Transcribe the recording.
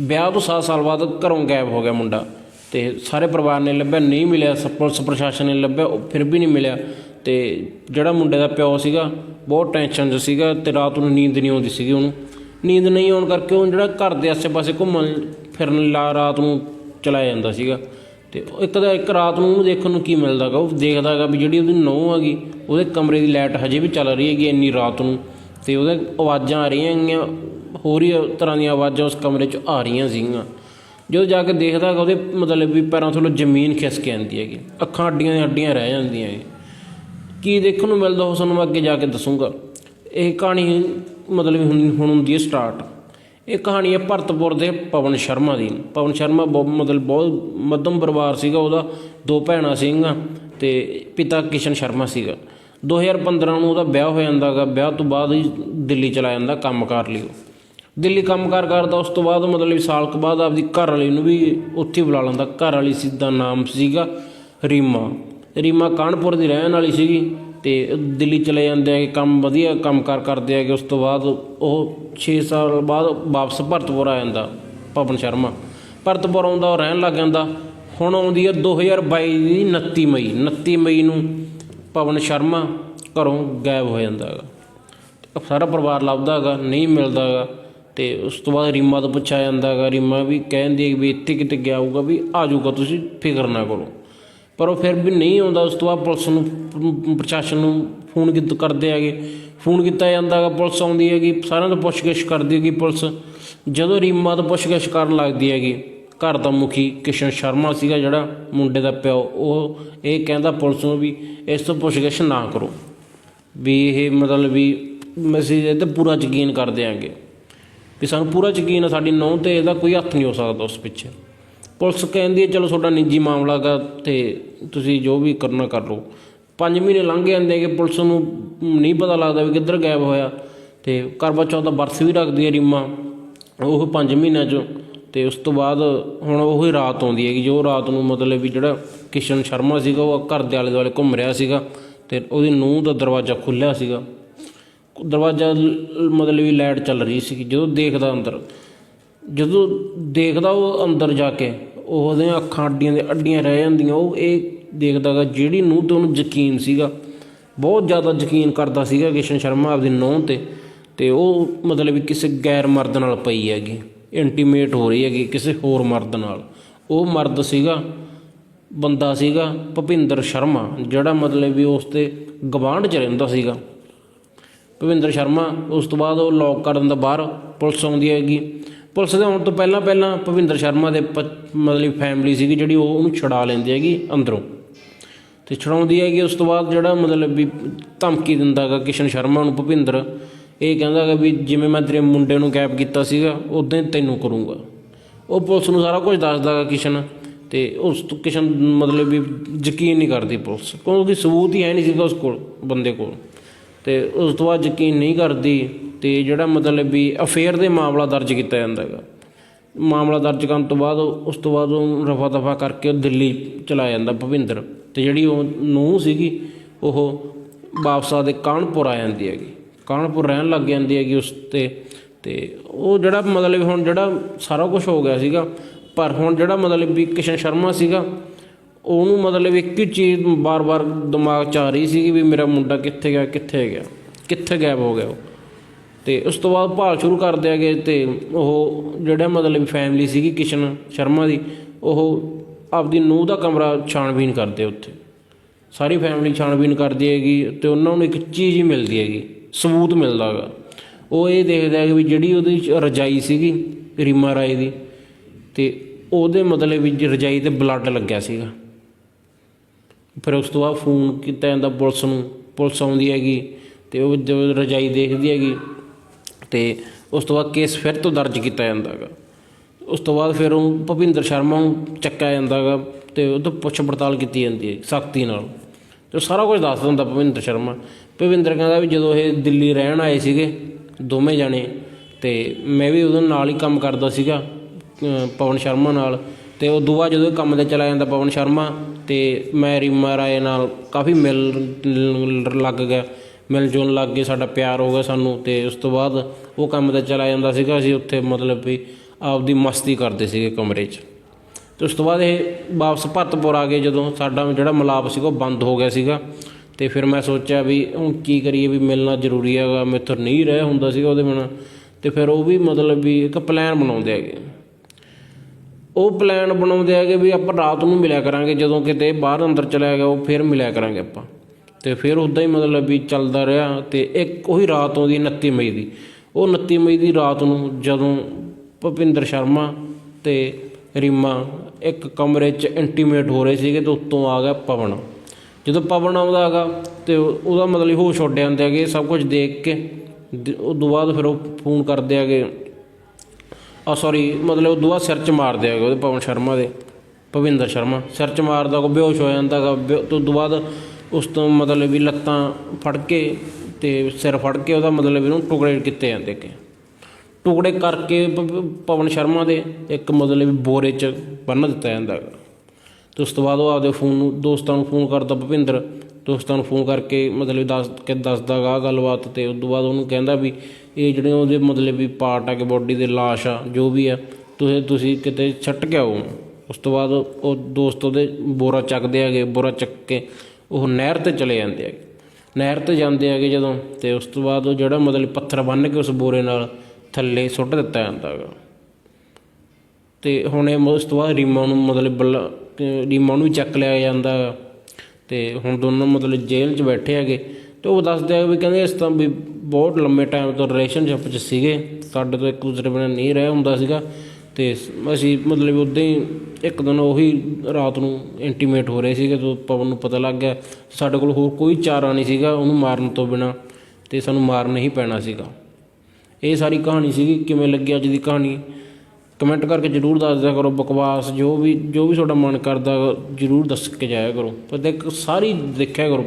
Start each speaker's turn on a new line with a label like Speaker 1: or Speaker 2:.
Speaker 1: ਵਿਆਹ ਤੋਂ 7 ਸਾਲ ਬਾਅਦ ਘਰੋਂ ਗਾਇਬ ਹੋ ਗਿਆ ਮੁੰਡਾ ਤੇ ਸਾਰੇ ਪਰਿਵਾਰ ਨੇ ਲੱਭਿਆ, ਨਹੀਂ ਮਿਲਿਆ ਸ- ਪੁਲਿਸ ਪ੍ਰਸ਼ਾਸਨ ਨੇ ਲੱਭਿਆ, ਉਹ ਫਿਰ ਵੀ ਨਹੀਂ ਮਿਲਿਆ। ਤੇ ਜਿਹੜਾ ਮੁੰਡੇ ਦਾ ਪਿਓ ਸੀਗਾ, ਬਹੁਤ ਟੈਨਸ਼ਨ 'ਚ ਸੀਗਾ ਤੇ ਰਾਤ ਨੂੰ ਨੀਂਦ ਨਹੀਂ ਆਉਂਦੀ ਸੀਗੀ ਉਹਨੂੰ। ਨੀਂਦ ਨਹੀਂ ਆਉਣ ਕਰਕੇ ਉਹ ਜਿਹੜਾ ਘਰ ਦੇ ਆਸੇ-ਪਾਸੇ ਘੁੰਮਣ, ਫਿਰਨ ਲਾ ਰਾਤ ਨੂੰ ਚਲਾ ਜਾਂਦਾ ਸੀਗਾ। ਤੇ ਇੱਕ ਦਾ ਇੱਕ ਰਾਤ ਨੂੰ ਦੇਖਣ ਨੂੰ ਕੀ ਮਿਲਦਾਗਾ ਉਹ ਦੇਖਦਾਗਾ ਵੀ ਜਿਹੜੀ ਉਹਦੀ ਨੌਂ ਹੈਗੀ, ਉਹਦੇ ਕਮਰੇ ਦੀ ਲਾਈਟ ਹਜੇ ਵੀ ਚੱਲ ਰਹੀ ਹੈਗੀ ਇੰਨੀ ਰਾਤ ਨੂੰ। ਤੇ ਉਹਦੇ ਆਵਾਜ਼ਾਂ ਆ ਰਹੀਆਂ ਹੈਗੀਆਂ ਹੋਰ ਹੀ ਤਰ੍ਹਾਂ ਦੀਆਂ ਆਵਾਜ਼ਾਂ ਉਸ ਕਮਰੇ 'ਚ ਆ ਰਹੀਆਂ ਸੀਗੀਆਂ। ਜਦੋਂ ਜਾ ਕੇ ਦੇਖਦਾ ਹੈਗਾ, ਉਹਦੇ ਮਤਲਬ ਵੀ ਪੈਰਾਂ ਥੱਲੋਂ ਜ਼ਮੀਨ ਖਿਸਕ ਕੇ ਆਉਂਦੀ ਹੈਗੀ। ਅੱਖਾਂ ਅੱਡੀਆਂ ਦੀਆਂ ਅੱਡੀਆਂ ਰਹਿ ਜਾਂਦੀਆਂ ਹੈਗੀ ਕੀ ਦੇਖਣ ਨੂੰ ਮਿਲਦਾ ਉਹ ਤੁਹਾਨੂੰ ਮੈਂ ਅੱਗੇ ਜਾ ਕੇ ਦੱਸੂੰਗਾ। ਇਹ ਕਹਾਣੀ ਮਤਲਬ ਹੁਣ ਹੁਣ ਹੁੰਦੀ ਹੈ ਸਟਾਰਟ ਇਹ ਕਹਾਣੀ ਹੈ ਭਰਤਪੁਰ ਦੇ ਪਵਨ ਸ਼ਰਮਾ ਦੀ। ਪਵਨ ਸ਼ਰਮਾ ਬਹੁਤ ਮਤਲਬ ਬਹੁਤ ਮੱਧਮ ਪਰਿਵਾਰ ਸੀਗਾ, ਉਹਦਾ ਦੋ ਭੈਣਾਂ ਸੀਗੀਆਂ ਤੇ ਪਿਤਾ ਕਿਸ਼ਨ ਸ਼ਰਮਾ ਸੀਗਾ। 2015 ਨੂੰ ਉਹਦਾ ਵਿਆਹ ਹੋ ਜਾਂਦਾਗਾ। ਵਿਆਹ ਤੋਂ ਬਾਅਦ ਹੀ ਦਿੱਲੀ ਚਲਾ ਜਾਂਦਾ ਕੰਮਕਾਰ ਲਈ ਉਹ। ਦਿੱਲੀ ਕੰਮਕਾਰ ਕਰਦਾ, ਉਸ ਤੋਂ ਬਾਅਦ ਮਤਲਬ ਸਾਲ ਕੁ ਬਾਅਦ ਆਪਦੀ ਘਰ ਵਾਲੀ ਨੂੰ ਵੀ ਉੱਥੇ ਬੁਲਾ ਲੈਂਦਾ। ਘਰ ਵਾਲੀ ਸੀ ਦਾ ਨਾਮ ਸੀਗਾ ਰੀਮਾ। ਰੀਮਾ ਕਾਨਪੁਰ ਦੀ ਰਹਿਣ ਵਾਲੀ ਸੀਗੀ ਤੇ ਦਿੱਲੀ ਚਲੇ ਜਾਂਦੇ ਆ ਕੰਮ ਵਧੀਆ ਕੰਮਕਾਰ ਕਰਦੇ ਹੈਗੇ। ਉਸ ਤੋਂ ਬਾਅਦ ਉਹ 6 ਸਾਲ ਬਾਅਦ ਵਾਪਸ ਭਰਤਪੁਰ ਆ ਜਾਂਦਾ ਪਵਨ ਸ਼ਰਮਾ। ਭਰਤਪੁਰ ਆਉਂਦਾ, ਉਹ ਰਹਿਣ ਲੱਗ ਜਾਂਦਾ। ਹੁਣ ਆਉਂਦੀ ਹੈ 2022 ਦੀ 29 ਮਈ। 29 ਮਈ ਨੂੰ ਪਵਨ ਸ਼ਰਮਾ ਘਰੋਂ ਗਾਇਬ ਹੋ ਜਾਂਦਾ ਹੈਗਾ। ਸਾਰਾ ਪਰਿਵਾਰ ਲੱਭਦਾ ਹੈਗਾ, ਨਹੀਂ ਮਿਲਦਾ ਹੈਗਾ। ਤੇ ਉਸ ਤੋਂ ਬਾਅਦ ਰੀਮਾ ਤੋਂ ਪੁੱਛਿਆ ਜਾਂਦਾ ਹੈਗਾ, ਰੀਮਾ ਵੀ ਕਹਿੰਦੀ ਹੈ ਵੀ ਇੱਥੇ ਕਿਤੇ ਗਿਆ ਹੋਊਗਾ ਵੀ ਆ ਜਾਊਗਾ, ਤੁਸੀਂ ਫਿਕਰ ਨਾ ਕਰੋ। ਪਰ ਉਹ ਫਿਰ ਵੀ ਨਹੀਂ ਆਉਂਦਾ, ਉਸ ਤੋਂ ਬਾਅਦ ਪੁਲਿਸ ਨੂੰ, ਪ੍ਰਸ਼ਾਸਨ ਨੂੰ ਫੋਨ ਕਿਤ ਕਰਦੇ ਹੈਗੇ। ਫੋਨ ਕੀਤਾ ਜਾਂਦਾ ਹੈਗਾ, ਪੁਲਿਸ ਆਉਂਦੀ ਹੈਗੀ, ਸਾਰਿਆਂ ਤੋਂ ਪੁੱਛਗਿੱਛ ਕਰਦੀ ਹੈਗੀ ਪੁਲਿਸ। ਜਦੋਂ ਰੀਮਾ ਤੋਂ ਪੁੱਛਗਿੱਛ ਕਰਨ ਲੱਗਦੀ ਹੈਗੀ ਘਰ ਦਾ ਮੁਖੀ ਕਿਸ਼ਨ ਸ਼ਰਮਾ ਸੀਗਾ ਜਿਹੜਾ ਮੁੰਡੇ ਦਾ ਪਿਓ। ਉਹ ਇਹ ਕਹਿੰਦਾ ਪੁਲਿਸ ਨੂੰ ਵੀ ਇਸ ਤੋਂ ਪੁੱਛਗਿੱਛ ਨਾ ਕਰੋ। ਵੀ ਇਹ ਮਤਲਬ ਵੀ ਅਸੀਂ ਇਹ ਤੇ ਪੂਰਾ ਯਕੀਨ ਕਰ ਦਿਆਂਗੇ। ਵੀ ਸਾਨੂੰ ਪੂਰਾ ਯਕੀਨ ਆ, ਸਾਡੀ ਨੌਂ ਤੇ ਇਹਦਾ ਕੋਈ ਹੱਥ ਨਹੀਂ ਹੋ ਸਕਦਾ ਉਸ ਪਿੱਛੇ। ਪੁਲਿਸ ਕਹਿੰਦੀ ਹੈ, ਚਲੋ ਤੁਹਾਡਾ ਨਿੱਜੀ ਮਾਮਲਾ ਗਾ ਤੇ ਤੁਸੀਂ ਜੋ ਵੀ ਕਰਨਾ ਕਰ ਲਓ। ਪੰਜ ਮਹੀਨੇ ਲੰਘ ਜਾਂਦੇ ਕਿ ਪੁਲਿਸ ਨੂੰ ਨਹੀਂ ਪਤਾ ਲੱਗਦਾ ਵੀ ਕਿੱਧਰ ਗਾਇਬ ਹੋਇਆ। ਤੇ ਕਰਵਾ ਚੌਥ ਦਾ ਬਰਸ ਵੀ ਰੱਖਦੀ ਹੈ ਰੀਮਾ। ਉਹ ਪੰਜ ਮਹੀਨਿਆਂ 'ਚ ਅਤੇ ਉਸ ਤੋਂ ਬਾਅਦ ਹੁਣ ਉਹੀ ਰਾਤ ਆਉਂਦੀ ਹੈਗੀ, ਜੋ ਰਾਤ ਨੂੰ ਮਤਲਬ ਵੀ ਜਿਹੜਾ ਕਿਸ਼ਨ ਸ਼ਰਮਾ ਸੀਗਾ, ਉਹ ਘਰ ਦੇ ਆਲੇ ਦੁਆਲੇ ਘੁੰਮ ਰਿਹਾ ਸੀਗਾ ਅਤੇ ਉਹਦੀ ਨੂੰਹ ਦਾ ਦਰਵਾਜ਼ਾ ਖੁੱਲ੍ਹਿਆ ਸੀਗਾ। ਦਰਵਾਜ਼ਾ ਮਤਲਬ ਵੀ ਲਾਈਟ ਚੱਲ ਰਹੀ ਸੀਗੀ, ਜਦੋਂ ਦੇਖਦਾ ਅੰਦਰ, ਜਦੋਂ ਦੇਖਦਾ ਉਹ ਅੰਦਰ ਜਾ ਕੇ ਉਹਦੀਆਂ ਅੱਖਾਂ ਅੱਡੀਆਂ ਦੇ ਅੱਡੀਆਂ ਰਹਿ ਜਾਂਦੀਆਂ, ਉਹ ਇਹ ਦੇਖਦਾਗਾ ਜਿਹੜੀ ਨੂੰਹ ਤੇ ਉਹਨੂੰ ਯਕੀਨ ਸੀਗਾ, ਬਹੁਤ ਜ਼ਿਆਦਾ ਯਕੀਨ ਕਰਦਾ ਸੀਗਾ ਕਿਸ਼ਨ ਸ਼ਰਮਾ ਆਪਦੀ ਨੂੰਹ ਤੇ ਤੇ ਉਹ ਮਤਲਬ ਵੀ ਕਿਸੇ ਗੈਰ ਮਰਦ ਨਾਲ ਪਈ ਹੈਗੀ। ਇੰਟੀਮੇਟ ਹੋ ਰਹੀ ਹੈਗੀ ਕਿਸੇ ਹੋਰ ਮਰਦ ਨਾਲ। ਉਹ ਮਰਦ ਸੀਗਾ, ਬੰਦਾ ਸੀਗਾ ਭੁਪਿੰਦਰ ਸ਼ਰਮਾ, ਜਿਹੜਾ ਮਤਲਬ ਵੀ ਉਸ ਤੇ ਗਵਾਂਢ ਚ ਰਹਿੰਦਾ ਸੀਗਾ। ਭਵਿੰਦਰ ਸ਼ਰਮਾ, ਉਸ ਤੋਂ ਬਾਅਦ ਉਹ ਲੌਕ ਕਰਨ ਦਾ ਬਾਹਰ, ਪੁਲਿਸ ਆਉਂਦੀ ਹੈਗੀ। ਪੁਲਿਸ ਦੇ ਆਉਣ ਤੋਂ ਪਹਿਲਾਂ ਪਹਿਲਾਂ ਭਵਿੰਦਰ ਸ਼ਰਮਾ ਦੇ ਪ- ਮਤਲਬ ਫੈਮਿਲੀ ਸੀਗੀ ਜਿਹੜੀ ਉਹ ਉਹਨੂੰ ਛੁਡਾ ਲੈਂਦੀ ਹੈਗੀ ਅੰਦਰੋਂ। ਤੇ ਛੁਡਾਉਂਦੀ ਹੈਗੀ, ਉਸ ਤੋਂ ਬਾਅਦ ਜਿਹੜਾ ਮਤਲਬ ਵੀ ਧਮਕੀ ਦਿੰਦਾ ਹੈਗਾ ਕਿਸ਼ਨ ਸ਼ਰਮਾ ਨੂੰ ਭੁਪਿੰਦਰ ਇਹ ਕਹਿੰਦਾ ਗਾ ਵੀ ਜਿਵੇਂ ਮੈਂ ਤੇਰੇ ਮੁੰਡੇ ਨੂੰ ਗਾਇਬ ਕੀਤਾ ਸੀਗਾ ਉਦਾਂ ਤੈਨੂੰ ਕਰੂੰਗਾ। ਉਹ ਪੁਲਿਸ ਨੂੰ ਸਾਰਾ ਕੁਝ ਦੱਸਦਾ ਗਾ ਕਿਸ਼ਨ, ਤੇ ਉਸ ਤੋਂ ਕਿਸ਼ਨ ਮਤਲਬ ਵੀ ਯਕੀਨ ਨਹੀਂ ਕਰਦੀ ਪੁਲਿਸ। ਕਿਉਂਕਿ ਸਬੂਤ ਹੀ ਹੈ ਨਹੀਂ ਸੀਗਾ ਉਸ ਕੋਲ, ਬੰਦੇ ਕੋਲ। ਤੇ ਉਸ ਤੋਂ ਬਾਅਦ ਯਕੀਨ ਨਹੀਂ ਕਰਦੀ, ਤੇ ਜਿਹੜਾ ਮਤਲਬ ਵੀ ਅਫੇਅਰ ਦੇ ਮਾਮਲਾ ਦਰਜ ਕੀਤਾ ਜਾਂਦਾ ਹੈਗਾ ਮਾਮਲਾ ਦਰਜ ਕਰਨ ਤੋਂ ਬਾਅਦ ਉਸ ਤੋਂ ਬਾਅਦ ਉਹ ਰਫਾ ਦਫਾ ਕਰਕੇ ਉਹ ਦਿੱਲੀ ਚਲਾ ਜਾਂਦਾ ਭਵਿੰਦਰ। ਤੇ ਜਿਹੜੀ ਉਹ ਨੂੰਹ ਸੀਗੀ, ਉਹ ਵਾਪਸ ਆ ਦੇ ਕਾਨਪੁਰ ਆ ਜਾਂਦੀ ਹੈਗੀ। ਕਾਨਪੁਰ ਰਹਿਣ ਲੱਗ ਜਾਂਦੀ ਹੈਗੀ ਉਸ ਤੇ ਤੇ ਉਹ ਜਿਹੜਾ ਮਤਲਬ ਹੁਣ ਜਿਹੜਾ ਸਾਰਾ ਕੁਝ ਹੋ ਗਿਆ ਸੀਗਾ, ਪਰ ਹੁਣ ਜਿਹੜਾ ਮਤਲਬ ਵੀ ਕਿਸ਼ਨ ਸ਼ਰਮਾ ਸੀਗਾ, ਉਹਨੂੰ ਮਤਲਬ ਇੱਕ ਹੀ ਚੀਜ਼ ਬਾਰ-ਬਾਰ ਦਿਮਾਗ 'ਚ ਆ ਰਹੀ ਸੀ ਵੀ ਮੇਰਾ ਮੁੰਡਾ ਕਿੱਥੇ ਗਿਆ ਕਿੱਥੇ ਗਿਆ, ਕਿੱਥੇ ਗਾਇਬ ਹੋ ਗਿਆ ਉਹ। ਤੇ ਉਸ ਤੋਂ ਬਾਅਦ ਭਾਲ ਸ਼ੁਰੂ ਕਰਦੇ ਹੈਗੇ ਤੇ ਉਹ ਜਿਹੜਾ ਮਤਲਬ ਫੈਮਿਲੀ ਸੀਗੀ ਕਿਸ਼ਨ ਸ਼ਰਮਾ ਦੀ, ਉਹ ਆਪਦੀ ਨੂੰਹ ਦਾ ਕਮਰਾ ਛਾਣਬੀਨ ਕਰਦੇ ਉੱਥੇ। ਸਾਰੀ ਫੈਮਿਲੀ ਛਾਣਬੀਨ ਕਰਦੀ ਹੈਗੀ ਤੇ ਉਹਨਾਂ ਨੂੰ ਇੱਕ ਚੀਜ਼ ਹੀ ਮਿਲਦੀ ਹੈਗੀ। ਸਬੂਤ ਮਿਲਦਾ ਹੈਗਾ ਉਹ ਇਹ ਦੇਖਦਾ ਹੈ ਵੀ ਜਿਹੜੀ ਉਹਦੀ ਰਜਾਈ ਸੀਗੀ, ਰੀਮਾ ਰਾਏ ਦੀ, ਤੇ ਉਹਦੇ ਮਤਲਬ ਵੀ ਰਜਾਈ ਤੇ ਬਲੱਡ ਲੱਗਿਆ ਸੀਗਾ। ਫਿਰ ਉਸ ਤੋਂ ਬਾਅਦ ਫੋਨ ਕੀਤਾ ਜਾਂਦਾ ਪੁਲਿਸ ਨੂੰ, ਪੁਲਿਸ ਆਉਂਦੀ ਹੈਗੀ, ਤੇ ਉਹ ਜਦੋਂ ਰਜਾਈ ਦੇਖਦੀ ਹੈਗੀ, ਤੇ ਉਸ ਤੋਂ ਬਾਅਦ ਕੇਸ ਫਿਰ ਤੋਂ ਦਰਜ ਕੀਤਾ ਜਾਂਦਾ ਹੈਗਾ ਉਸ ਤੋਂ ਬਾਅਦ ਫਿਰ ਉਹ ਭੁਪਿੰਦਰ ਸ਼ਰਮਾ ਨੂੰ ਚੱਕਿਆ ਜਾਂਦਾ ਹੈਗਾ ਤੇ ਉਹ ਤੋਂ ਪੁੱਛ ਪੜਤਾਲ ਕੀਤੀ ਜਾਂਦੀ ਹੈ, ਸਖਤੀ ਨਾਲ। ਤੇ ਉਹ ਸਾਰਾ ਕੁਝ ਦੱਸ ਦਿੰਦਾ ਭੁਪਿੰਦਰ ਸ਼ਰਮਾ। ਭੁਪਿੰਦਰ ਕਹਿੰਦਾ ਵੀ ਜਦੋਂ ਇਹ ਦਿੱਲੀ ਰਹਿਣ ਆਏ ਸੀਗੇ, ਦੋਵੇਂ ਜਾਣੇ, ਤੇ ਮੈਂ ਵੀ ਉਹਦੇ ਨਾਲ ਹੀ ਕੰਮ ਕਰਦਾ ਸੀਗਾ ਪਵਨ ਸ਼ਰਮਾ ਨਾਲ, ਤੇ ਉਹ ਦੁਆ ਜਦੋਂ ਕੰਮ ਤੇ ਚਲਾ ਜਾਂਦਾ ਪਵਨ ਸ਼ਰਮਾ, ਤੇ ਮੈਂ ਰੀਮਾ ਰਾਏ ਨਾਲ ਕਾਫੀ ਮਿਲ ਲੱਗ ਗਿਆ। ਮਿਲ ਜੁਲ ਲੱਗ ਗਏ, ਸਾਡਾ ਪਿਆਰ ਹੋ ਗਿਆ ਸਾਨੂੰ, ਤੇ ਉਸ ਤੋਂ ਬਾਅਦ ਉਹ ਕੰਮ ਤੇ ਚਲਾ ਜਾਂਦਾ ਸੀਗਾ, ਅਸੀਂ ਉੱਥੇ ਮਤਲਬ ਵੀ ਆਪਦੀ ਮਸਤੀ ਕਰਦੇ ਸੀਗੇ ਕਮਰੇ 'ਚ। ਤੇ ਉਸ ਤੋਂ ਬਾਅਦ ਇਹ ਵਾਪਸ ਭਰਤਪੁਰ ਆ ਗਏ ਜਦੋਂ ਸਾਡਾ ਜਿਹੜਾ ਮਿਲਾਪ ਸੀਗਾ, ਉਹ ਬੰਦ ਹੋ ਗਿਆ ਸੀਗਾ। ਤੇ ਫਿਰ ਮੈਂ ਸੋਚਿਆ ਵੀ ਹੁਣ ਕੀ ਕਰੀਏ ਵੀ ਮਿਲਣਾ ਜ਼ਰੂਰੀ ਹੈਗਾ। ਮੈਥੋਂ ਨਹੀਂ ਰਹਿ ਹੁੰਦਾ ਸੀਗਾ ਉਹਦੇ ਬਿਨਾਂ। ਤੇ ਫਿਰ ਉਹ ਵੀ ਮਤਲਬ ਵੀ ਇੱਕ ਪਲਾਨ ਬਣਾਉਂਦੇ ਹੈਗੇ। ਉਹ ਪਲਾਨ ਬਣਾਉਂਦੇ ਹੈਗੇ ਵੀ ਆਪਾਂ ਰਾਤ ਨੂੰ ਮਿਲਿਆ ਕਰਾਂਗੇ। ਜਦੋਂ ਕਿਤੇ ਬਾਹਰ ਅੰਦਰ ਚਲਿਆ ਗਿਆ ਉਹ ਫਿਰ ਮਿਲਿਆ ਕਰਾਂਗੇ ਆਪਾਂ। ਤੇ ਫਿਰ ਉਦਾਂ ਹੀ ਮਤਲਬ ਵੀ ਚੱਲਦਾ ਰਿਹਾ ਤੇ ਇੱਕ ਉਹੀ ਰਾਤ ਆਉਂਦੀ 29 ਮਈ ਦੀ। ਉਹ 29 ਮਈ ਦੀ ਰਾਤ ਨੂੰ ਜਦੋਂ ਭੁਪਿੰਦਰ ਸ਼ਰਮਾ ਤੇ ਰੀਮਾ ਇੱਕ ਕਮਰੇ 'ਚ ਇੰਟੀਮੇਟ ਹੋ ਰਹੇ ਸੀਗੇ ਤੇ ਉੱਤੋਂ ਆ ਗਿਆ ਪਵਨ। ਜਦੋਂ ਪਵਨ ਆਉਂਦਾ ਹੈਗਾ ਤੇ ਉਹਦਾ ਮਤਲਬ ਹੋਸ਼ ਉੱਡ ਜਾਂਦੇ ਹੈਗੇ, ਸਭ ਕੁਝ ਦੇਖ ਕੇ। ਦ- ਉਹ ਤੋਂ ਬਾਅਦ ਫਿਰ ਉਹ ਫੋਨ ਕਰਦੇ ਹੈਗੇ। ਆ ਸੌਰੀ ਮਤਲਬ ਉਹ ਬਾਅਦ ਸਿਰ ਚ ਮਾਰਦੇ ਹੈਗੇ ਉਹਦੇ ਪਵਨ ਸ਼ਰਮਾ ਦੇ, ਭਵਿੰਦਰ ਸ਼ਰਮਾ। ਸਿਰ ਚ ਮਾਰਦਾ ਕੋ ਬੇਹੋਸ਼ ਹੋ ਜਾਂਦਾ ਹੈਗਾ। ਬੇ- ਤੋਂ ਤੋਂ ਬਾਅਦ ਉਸ ਤੋਂ ਮਤਲਬ ਵੀ ਲੱਤਾਂ ਫੜ ਕੇ ਤੇ ਸਿਰ ਫੜ ਕੇ ਉਹਦਾ ਮਤਲਬ ਇਹਨੂੰ ਟੁਕੜੇ ਕੀਤੇ ਜਾਂਦੇ ਕਿ ਟੁਕੜੇ ਕਰਕੇ ਪਵਨ ਸ਼ਰਮਾ ਦੇ ਇੱਕ ਮਤਲਬ ਵੀ ਬੋਰੇ ਚ ਬੰਨ ਦਿੱਤਾ ਜਾਂਦਾ ਹੈਗਾ। ਤੇ ਉਸ ਤੋਂ ਬਾਅਦ ਉਹ ਆਪਦੇ ਫੋਨ ਨੂੰ, ਦੋਸਤਾਂ ਨੂੰ ਫੋਨ ਕਰਦਾ ਭੁਪਿੰਦਰ। ਦੋਸਤਾਂ ਨੂੰ ਫੋਨ ਕਰਕੇ ਮਤਲਬ ਦੱਸ, ਕੇ ਦੱਸਦਾ ਗਾ ਗੱਲਬਾਤ ਤੇ। ਉਸ ਤੋਂ ਬਾਅਦ ਉਹਨੂੰ ਕਹਿੰਦਾ ਵੀ ਇਹ ਜਿਹੜੇ ਉਹਦੇ ਮਤਲਬ ਵੀ ਪਾਰਟ ਆ, ਕਿ ਬੋਡੀ ਦੇ ਲਾਸ਼ ਆ, ਜੋ ਵੀ ਆ, ਤੁਸੀਂ ਤੁਸੀਂ ਕਿਤੇ ਛੱਟ ਕੇ ਆਓ। ਉਸ ਤੋਂ ਬਾਅਦ ਉਹ ਦੋਸਤ ਉਹਦੇ ਬੋਰਾ ਚੱਕਦੇ ਹੈਗੇ, ਬੋਰਾ ਚੱਕ ਕੇ ਉਹ ਨਹਿਰ ਤੇ ਚਲੇ ਜਾਂਦੇ ਹੈਗੇ। ਨਹਿਰ ਤੇ ਜਾਂਦੇ ਹੈਗੇ ਜਦੋਂ, ਤੇ ਉਸ ਤੋਂ ਬਾਅਦ ਉਹ ਜਿਹੜਾ ਮਤਲਬ ਪੱਥਰ ਬੰਨ੍ਹ ਕੇ ਉਸ ਬੋਰੇ ਨਾਲ ਥੱਲੇ ਸੁੱਟ ਦਿੱਤਾ ਜਾਂਦਾ ਹੈਗਾ। ਅਤੇ ਹੁਣ ਇਹ ਉਸ ਤੋਂ ਬਾਅਦ ਰੀਮਾ ਨੂੰ ਮਤਲਬ ਬੱਲਾ, ਰੀਮਾ ਨੂੰ ਵੀ ਚੱਕ ਲਿਆ ਜਾਂਦਾ। ਹੈਗਾ ਅਤੇ ਹੁਣ ਦੋਨੋਂ ਮਤਲਬ ਜੇਲ੍ਹ 'ਚ ਬੈਠੇ ਹੈਗੇ। ਅਤੇ ਉਹ ਦੱਸਦੇ ਆ ਵੀ ਕਹਿੰਦੇ ਇਸ ਤਾਂ ਵੀ ਬਹੁਤ ਲੰਮੇ ਟਾਈਮ ਤੋਂ ਰਿਲੇਸ਼ਨਸ਼ਿਪ 'ਚ ਸੀਗੇ। ਸਾਡੇ ਤੋਂ ਇੱਕ ਦੂਸਰੇ ਬਿਨਾਂ ਨਹੀਂ ਰਹਿ ਹੁੰਦਾ ਸੀਗਾ। ਅਤੇ ਅਸੀਂ ਮਤਲਬ ਉਦਾਂ ਹੀ ਇੱਕ ਦਿਨ ਉਹੀ ਰਾਤ ਨੂੰ ਇੰਟੀਮੇਟ ਹੋ ਰਹੇ ਸੀਗੇ ਜਦੋਂ ਪਵਨ ਨੂੰ ਪਤਾ ਲੱਗ ਗਿਆ। ਸਾਡੇ ਕੋਲ ਹੋਰ ਕੋਈ ਚਾਰਾ ਨਹੀਂ ਸੀਗਾ ਉਹਨੂੰ ਮਾਰਨ ਤੋਂ ਬਿਨਾਂ ਅਤੇ ਸਾਨੂੰ ਮਾਰਨਾ ਹੀ ਪੈਣਾ ਸੀਗਾ। ਇਹ ਸਾਰੀ ਕਹਾਣੀ ਸੀਗੀ, ਕਿਵੇਂ ਲੱਗੀ ਅੱਜ ਦੀ ਕਹਾਣੀ? ਕਮੈਂਟ ਕਰਕੇ ਜਰੂਰ ਦੱਸ ਦਿਆ ਕਰੋ, ਬਕਵਾਸ ਜੋ ਵੀ ਜੋ ਵੀ ਤੁਹਾਡਾ ਮਨ ਕਰਦਾ ਜਰੂਰ ਦੱਸ ਕੇ ਜਾਇਆ ਕਰੋ। ਪਰ ਦੇਖ, ਸਾਰੀ ਦੇਖਿਆ ਕਰੋ